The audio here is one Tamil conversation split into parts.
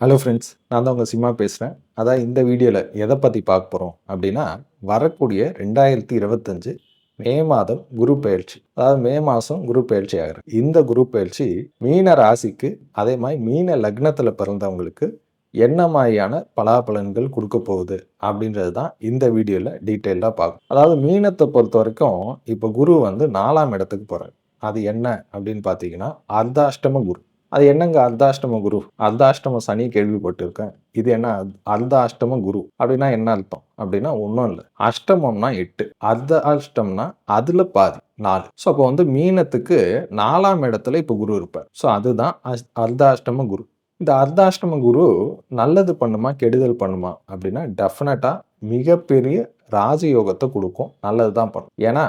ஹலோ ஃப்ரெண்ட்ஸ் நான் தான் உங்கள் சிம்மா பேசுகிறேன் அதான் இந்த வீடியோவில் எதை பற்றி பார்க்க போகிறோம் அப்படின்னா வரக்கூடிய ரெண்டாயிரத்தி இருபத்தஞ்சு மே மாதம் குரு பயிற்சி. அதாவது மே மாதம் குரு பயிற்சி ஆகிறது இந்த குரு பயிற்சி மீன ராசிக்கு அதே மாதிரி மீன லக்னத்தில் பிறந்தவங்களுக்கு என்ன மாதிரியான பலாபலன்கள் கொடுக்க போகுது அப்படின்றது தான் இந்த வீடியோவில் டீட்டெயிலாக பார்க்கும் அதாவது மீனத்தை பொறுத்த வரைக்கும் இப்போ குரு வந்து நாலாம் இடத்துக்கு போகிறார் அது என்ன அப்படின்னு பார்த்தீங்கன்னா அர்த்தாஷ்டம குரு. அது என்னங்க அர்த்தாஷ்டம குரு? அர்த்தாஷ்டம சனி கேள்விப்பட்டிருக்கேன். இது என்ன அர்த்தாஷ்டம குரு? அப்படின்னா என்ன அர்த்தம்? அப்படின்னா ஒன்றும் இல்லை. அஷ்டமம்னா எட்டு. அர்த்த அஷ்டம்னா அதில் பாதி நாலு. ஸோ அப்போ வந்து மீனத்துக்கு நாலாம் இடத்துல இப்போ குரு இருப்பார். ஸோ அதுதான் அஸ்- அர்த்தாஷ்டம குரு. இந்த அர்த்தாஷ்டம குரு நல்லது பண்ணுமா கெடுதல் பண்ணுமா? அப்படின்னா டெஃபினட்டாக மிகப்பெரிய ராஜயோகத்தை கொடுக்கும். நல்லது தான் பண்ணும். ஏன்னா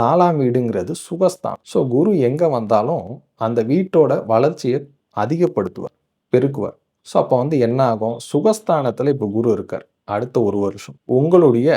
நாலாம் வீடுங்கிறது சுகஸ்தான் ஸோ குரு எங்கே வந்தாலும் அந்த வீட்டோட வளர்ச்சியை அதிகப்படுத்துவார் பெருக்குவார். ஸோ அப்போ வந்து என்ன ஆகும்? சுகஸ்தானத்தில் இப்போ குரு இருக்கார் அடுத்த ஒரு வருஷம். உங்களுடைய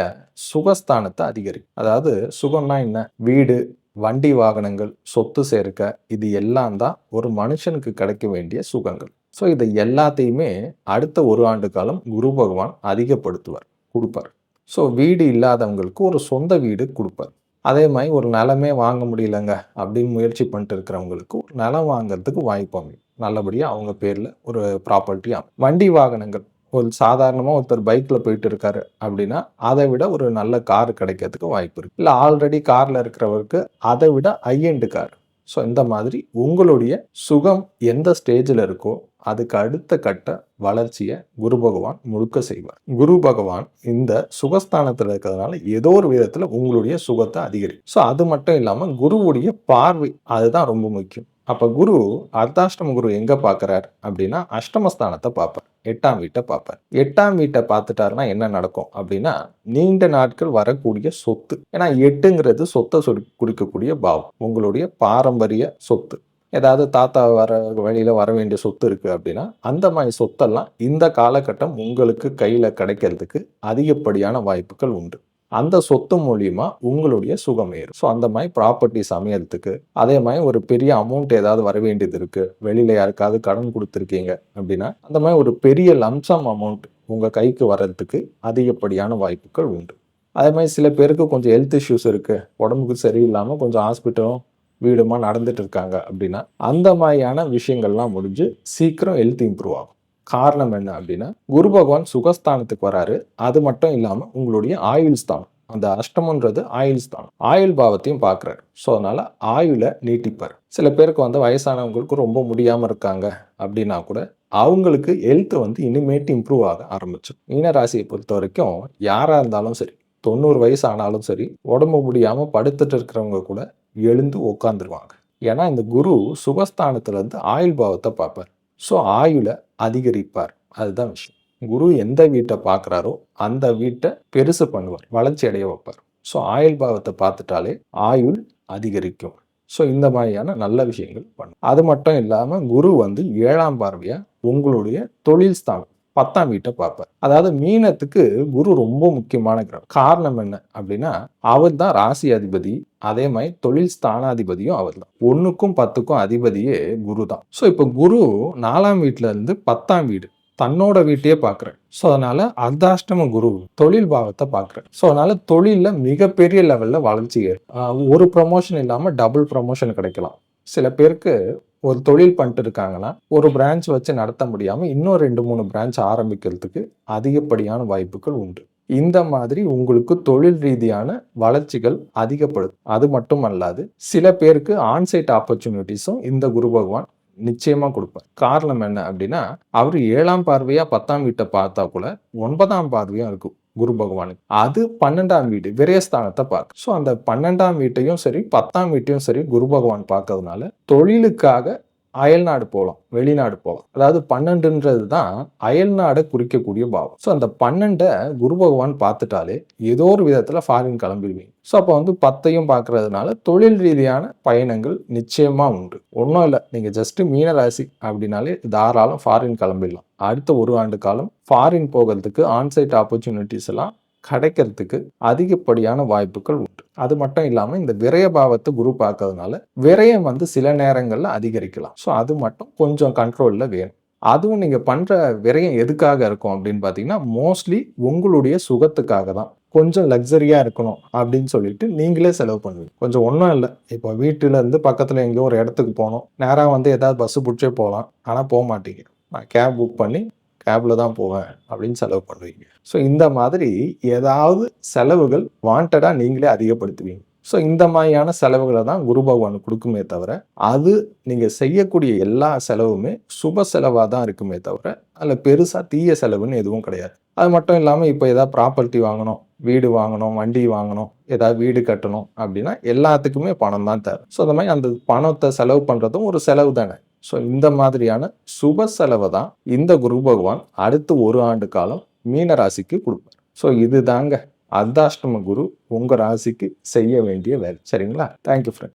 சுகஸ்தானத்தை அதிகரிக்கும். அதாவது சுகம்னா என்ன? வீடு வண்டி வாகனங்கள் சொத்து சேர்க்க இது எல்லாம் தான் ஒரு மனுஷனுக்கு கிடைக்க வேண்டிய சுகங்கள். ஸோ இதை எல்லாத்தையுமே அடுத்த ஒரு ஆண்டு காலம் குரு பகவான் அதிகப்படுத்துவார். கொடுப்பார். ஸோ வீடு இல்லாதவங்களுக்கு ஒரு சொந்த வீடு கொடுப்பார். அதே மாதிரி ஒரு நிலமே வாங்க முடியலங்க அப்படின்னு முயற்சி பண்ணிட்டு இருக்கிறவங்களுக்கு ஒரு நிலம் வாங்குறதுக்கு வாய்ப்பு அமையும். நல்லபடியாக அவங்க பேரில் ஒரு ப்ராப்பர்ட்டி வண்டி வாகனங்கள் ஒரு சாதாரணமாக ஒருத்தர் பைக்கில் போயிட்டு இருக்காரு அப்படின்னா அதை விட ஒரு நல்ல கார் கிடைக்கிறதுக்கு வாய்ப்பு இருக்குது இல்லை ஆல்ரெடி காரில் இருக்கிறவருக்கு அதை விட ஐஎண்டு கார் ஸோ இந்த மாதிரி உங்களுடைய சுகம் எந்த ஸ்டேஜில் இருக்கோ அதுக்கு அடுத்த கட்ட வளர்ச்சியை குரு பகவான் முழுக்க செய்வார். குரு பகவான் இந்த சுகஸ்தானத்தில் இருக்கிறதுனால ஏதோ ஒரு விதத்தில் உங்களுடைய சுகத்தை அதிகரிக்கும் ஸோ அது மட்டும் இல்லாமல் குருவுடைய பார்வை அதுதான் ரொம்ப முக்கியம். அப்போ குரு அர்த்தாஷ்டம குரு எங்கே பார்க்குறார் அப்படின்னா அஷ்டமஸ்தானத்தை பார்ப்பார். எட்டாம் வீட்டை பார்ப்பார். எட்டாம் வீட்டை பார்த்துட்டாருன்னா என்ன நடக்கும் அப்படின்னா நீண்ட நாட்கள் வரக்கூடிய சொத்து. ஏன்னா எட்டுங்கிறது சொத்தை சொல் குறிக்கக்கூடிய பாவம். உங்களுடைய பாரம்பரிய சொத்து. ஏதாவது தாத்தா வர வழியில் வர வேண்டிய சொத்து இருக்குது அப்படின்னா அந்த மாதிரி சொத்தெல்லாம் இந்த காலகட்டம் உங்களுக்கு கையில் கிடைக்கிறதுக்கு அதிகப்படியான வாய்ப்புகள் உண்டு. அந்த சொத்து மூலியமா உங்களுடைய சுகம் ஏறும். ஸோ அந்த மாதிரி ப்ராப்பர்ட்டிஸ் அமையறதுக்கு அதே மாதிரி ஒரு பெரிய அமௌண்ட் ஏதாவது வர வேண்டியது இருக்கு. வெளியில யாருக்காவது கடன் கொடுத்துருக்கீங்க அப்படின்னா அந்த மாதிரி ஒரு பெரிய லம்சம் அமௌண்ட் உங்க கைக்கு வர்றதுக்கு அதிகப்படியான வாய்ப்புகள் உண்டு. அதே மாதிரி சில பேருக்கு கொஞ்சம் ஹெல்த் இஷ்யூஸ் இருக்கு. உடம்புக்கு சரியில்லாமல் கொஞ்சம் ஹாஸ்பிட்டலும் வீடுமா நடந்துட்டு இருக்காங்க அப்படின்னா அந்த மாதிரியான விஷயங்கள்லாம் முடிஞ்சு சீக்கிரம் ஹெல்த் இம்ப்ரூவ் ஆகும். காரணம் என்ன அப்படின்னா குரு பகவான் சுகஸ்தானத்துக்கு வராரு. அது மட்டும் இல்லாமல் உங்களுடைய ஆயுள் ஸ்தானம் அந்த அஷ்டமன்றது ஆயுள் ஸ்தானம். ஆயுள் பாவத்தையும் பார்க்குறாரு. ஸோ அதனால ஆயுளை நீட்டிப்பார். சில பேருக்கு வந்து வயசானவங்களுக்கு ரொம்ப முடியாமல் இருக்காங்க அப்படின்னா கூட அவங்களுக்கு ஹெல்த் வந்து இனிமேட்டு இம்ப்ரூவ் ஆக ஆரம்பிச்சிடும் மீனராசியை பொறுத்த வரைக்கும் யாராக இருந்தாலும் சரி தொண்ணூறு வயசு ஆனாலும் சரி உடம்பு முடியாமல் படுத்துட்டு இருக்கிறவங்க கூட எழுந்து உட்காந்துருவாங்க ஏன்னா இந்த குரு சுகஸ்தானத்துலேருந்து ஆயுள் பாவத்தை பார்ப்பார். ஸோ ஆயுளை அதிகரிப்பார். அதுதான் விஷயம். குரு எந்த வீட்டை பார்க்குறாரோ அந்த வீட்டை பெருசு பண்ணுவார் வளர்ச்சி அடைய வைப்பார். ஸோ ஆயுள் பாவத்தை பார்த்துட்டாலே ஆயுள் அதிகரிக்கும். ஸோ இந்த மாதிரியான நல்ல விஷயங்கள் பண்ணும். அது மட்டும் இல்லாமல் குரு வந்து ஏழாம் பார்வையாக உங்களுடைய தொழில் ஸ்தானம் பத்தாம் வீட்டை பார்ப்பார். அதாவது மீனத்துக்கு குரு ரொம்ப முக்கியமான கிரகம். காரணம் என்ன அப்படின்னா அவர் தான் ராசி அதிபதி அதே மாதிரி தொழில் ஸ்தானாதிபதியும் அவர் தான். ஒன்றுக்கும் பத்துக்கும் அதிபதியே குரு தான். ஸோ இப்போ குரு நாலாம் வீட்டில இருந்து பத்தாம் வீடு தன்னோட வீட்டையே பார்க்குறேன் ஸோ அதனால அர்த்தாஷ்டம குரு தொழில் பாவத்தை பார்க்குறேன் ஸோ அதனால தொழிலில் மிகப்பெரிய லெவலில் வளர்ச்சி ஏறும். ஒரு ப்ரமோஷன் இல்லாமல் டபுள் ப்ரமோஷன் கிடைக்கலாம். சில பேருக்கு ஒரு தொழில் பண்ணிட்டு இருக்காங்கன்னா ஒரு பிரான்ச் வச்சு நடத்த முடியாமல் இன்னும் ரெண்டு மூணு பிரான்ச் ஆரம்பிக்கிறதுக்கு அதிகப்படியான வாய்ப்புகள் உண்டு. இந்த மாதிரி உங்களுக்கு தொழில் ரீதியான வளர்ச்சிகள் அதிகப்படும் அது மட்டும் அல்லாது சில பேருக்கு ஆன்சைட் ஆப்பர்ச்சுனிட்டிஸும் இந்த குரு பகவான் நிச்சயமா கொடுப்பார். காரணம் என்ன அப்படின்னா அவர் ஏழாம் பார்வையா பத்தாம் வீட்டை பார்த்தா கூட ஒன்பதாம் பார்வையாக இருக்கும். குரு பகவானுக்கு. அது பன்னெண்டாம் வீடு விரயஸ்தானத்தை பார்க்க ஸோ அந்த பன்னெண்டாம் வீட்டையும் சரி பத்தாம் வீட்டையும் சரி குரு பகவான் பார்க்கறதுனால தொழிலுக்காக அயல்நாடு போகலாம் வெளிநாடு போகலாம் அதாவது பன்னெண்டுன்றது தான் அயல்நாடை குறிக்கக்கூடிய பாவம். ஸோ அந்த பன்னெண்டை குரு பகவான் பார்த்துட்டாலே ஏதோ ஒரு விதத்தில் ஃபாரின் கிளம்பிடுவீங்க. ஸோ அப்போ வந்து பத்தையும் பார்க்கறதுனால தொழில் ரீதியான பயணங்கள் நிச்சயமாக உண்டு. ஒன்றும் இல்லை நீங்கள் ஜஸ்ட்டு மீனராசி அப்படின்னாலே தாராளம் ஃபாரின் கிளம்பிடலாம். அடுத்த ஒரு ஆண்டு காலம் ஃபாரின் போகிறதுக்கு ஆன்சைட் ஆப்பர்ச்சுனிட்டிஸ் எல்லாம் கிடைக்கிறதுக்கு அதிகப்படியான வாய்ப்புகள் உண்டு. அது மட்டும் இல்லாமல் இந்த விரய பாவத்தை குரு பார்க்கறதுனால விரயம் வந்து சில நேரங்களில் அதிகரிக்கலாம். ஸோ அது மட்டும் கொஞ்சம் கண்ட்ரோலில் வேணும். அதுவும் நீங்கள் பண்ணுற விரயம் எதுக்காக இருக்கும் அப்படின்னு பார்த்தீங்கன்னா மோஸ்ட்லி உங்களுடைய சுகத்துக்காக தான். கொஞ்சம் லக்ஸரியாக இருக்கணும் அப்படின்னு சொல்லிட்டு நீங்களே செலவு பண்ணுவீங்க. கொஞ்சம் ஒன்றும் இல்லை. இப்போ வீட்டில் இருந்து பக்கத்தில் எங்கேயோ ஒரு இடத்துக்கு போகணும். நேராக வந்து ஏதாவது பஸ்ஸு பிடிச்சே போகலாம். ஆனால் போக மாட்டீங்க. நான் கேப் புக் பண்ணி கேபில் தான் போவேன் அப்படின்னு செலவு பண்ணுவீங்க. ஸோ இந்த மாதிரி ஏதாவது செலவுகள் வாண்டடாக நீங்களே அதிகப்படுத்துவீங்க. ஸோ இந்த மாதிரியான செலவுகளை தான் குரு பகவான் கொடுக்குமே தவிர அது நீங்கள் செய்யக்கூடிய எல்லா செலவுமே சுப செலவாக தான் இருக்குமே தவிர அதில் பெருசாக தீய செலவுன்னு எதுவும் கிடையாது. அது மட்டும் இல்லாமல் இப்போ எதாவது ப்ராப்பர்ட்டி வாங்கணும் வீடு வாங்கணும் வண்டி வாங்கணும் ஏதாவது வீடு கட்டணும் அப்படின்னா எல்லாத்துக்குமே பணம் தான் தேவை. ஸோ அந்த மாதிரி அந்த பணத்தை செலவு பண்ணுறதும் ஒரு செலவு தானே. ஸோ இந்த மாதிரியான சுப செலவை தான் இந்த குரு பகவான் அடுத்து ஒரு ஆண்டு காலம் மீன ராசிக்கு கொடுப்பார். ஸோ இது தாங்க அர்த்தாஷ்டம குரு உங்கள் ராசிக்கு செய்ய வேண்டிய வேலை. சரிங்களா? Thank you friend